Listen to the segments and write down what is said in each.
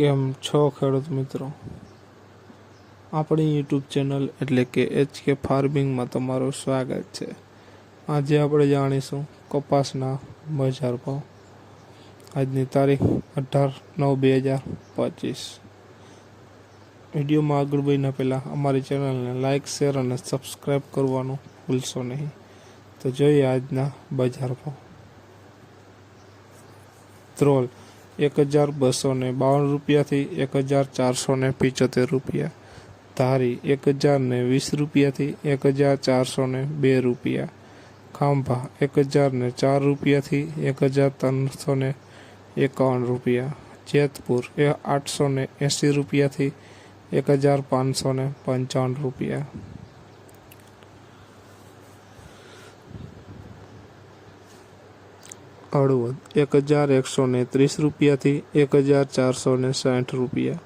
કેમ છો ખેડૂત મિત્રો. આપણી યુટ્યુબ ચેનલ એટલે કે એચ કે ફાર્મિંગમાં તમારું સ્વાગત છે. આજે આપણે જાણીશું કપાસના બજાર ભાવ. આજની તારીખ અઢાર નવ બે હજાર પચીસ. વિડીયોમાં આગળ વધીને પહેલાં અમારી ચેનલને લાઇક શેર અને સબસ્ક્રાઈબ કરવાનું ભૂલશો નહીં. તો જોઈએ આજના બજાર ભાવ. ત્રોલ એક હજાર બસો ને બાવન રૂપિયાથી એક હજાર ચારસો ને પિચોતેર રૂપિયા. ધારી એક હજાર ને વીસ રૂપિયાથી એક હજાર ચારસો ને બે રૂપિયા. ખાંભા એક હજાર ને ચાર રૂપિયાથી એક હજાર ત્રણસો ને એકાવન રૂપિયા. જેતપુર એ આઠસો ને એંસી રૂપિયાથી એક હજાર પાંચસો ને પંચાવન રૂપિયા. હળવદ એક હજાર એકસો ને ત્રીસ રૂપિયાથી એક હજાર ચારસો ને સાઠ રૂપિયા.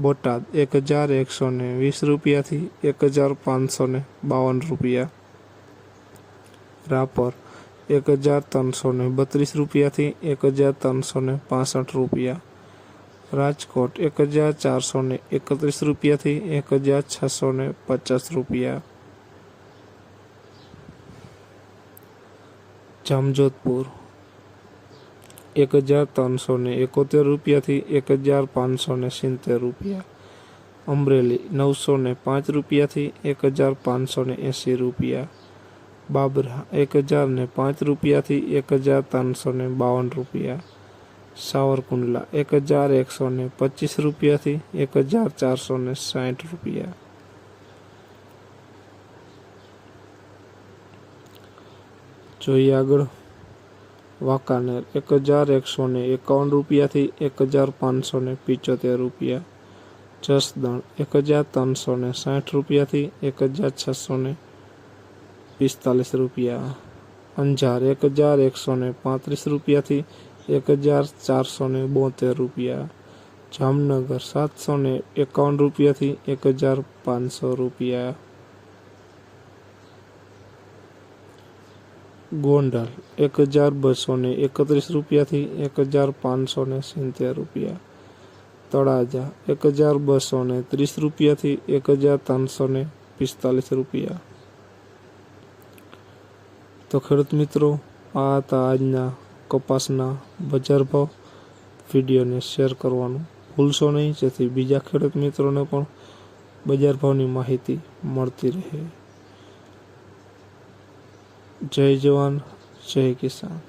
બોટાદ, એક હજાર એકસો ને વીસ રૂપિયાથી એક હજાર પાંચસો ને બાવન રૂપિયા. રાપર, એક હજાર ત્રણસો ને બત્રીસ રૂપિયાથી એક હજાર ત્રણસો ને પાસઠ રૂપિયા. રાજકોટ, એક હજાર ચારસો ને એકત્રીસ રૂપિયાથી એક હજાર છસો ને પચાસ રૂપિયા. જામજોધપુર એક હજાર ત્રણસો ને એકોતેર રૂપિયાથી એક હજાર પાંચસો ને સિત્તેર રૂપિયા. અમરેલી નવસો ને પાંચ રૂપિયાથી એક હજાર પાંચસો ને એંસી રૂપિયા. બાબરા એક હજાર ને પાંચ રૂપિયાથી એક હજાર ત્રણસો ને બાવન રૂપિયા. સાવરકુંડલા એક હજાર એકસો ને પચીસ રૂપિયાથી એક હજાર ચારસો ને સાઠ રૂપિયા. જોઈએ આગળ. વાંકાનેર એક હજાર એકસો ને એકાવન રૂપિયાથી એક હજાર પાંચસો ને પિચોતેર રૂપિયા. જસદણ એક હજાર ત્રણસો ને સાઠ રૂપિયાથી એક હજાર છસો ને પિસ્તાલીસ રૂપિયા. અંજાર એક હજાર એકસો ને પાંત્રીસ રૂપિયાથી એક હજાર ચારસો ને બોતેર રૂપિયા. જામનગર સાતસો ને એકાવન રૂપિયાથી એક હજાર પાંચસો રૂપિયા. ગોંડલ, એક હજાર બસો ને એકત્રીસ રૂપિયાથી એક હજાર પાંચસો ને સિત્તેર રૂપિયા. તળાજા, એક હજાર બસો ને ત્રીસ રૂપિયાથી એક હજાર ત્રણસો ને પિસ્તાલીસ રૂપિયા. તો ખેડૂત મિત્રો, આ હતા આજના કપાસના બજાર ભાવ. વિડીયોને શેર કરવાનું ભૂલશો નહીં, જેથી બીજા ખેડૂત મિત્રોને પણ બજાર ભાવની માહિતી મળતી રહે. જય જવાન જય કિસાન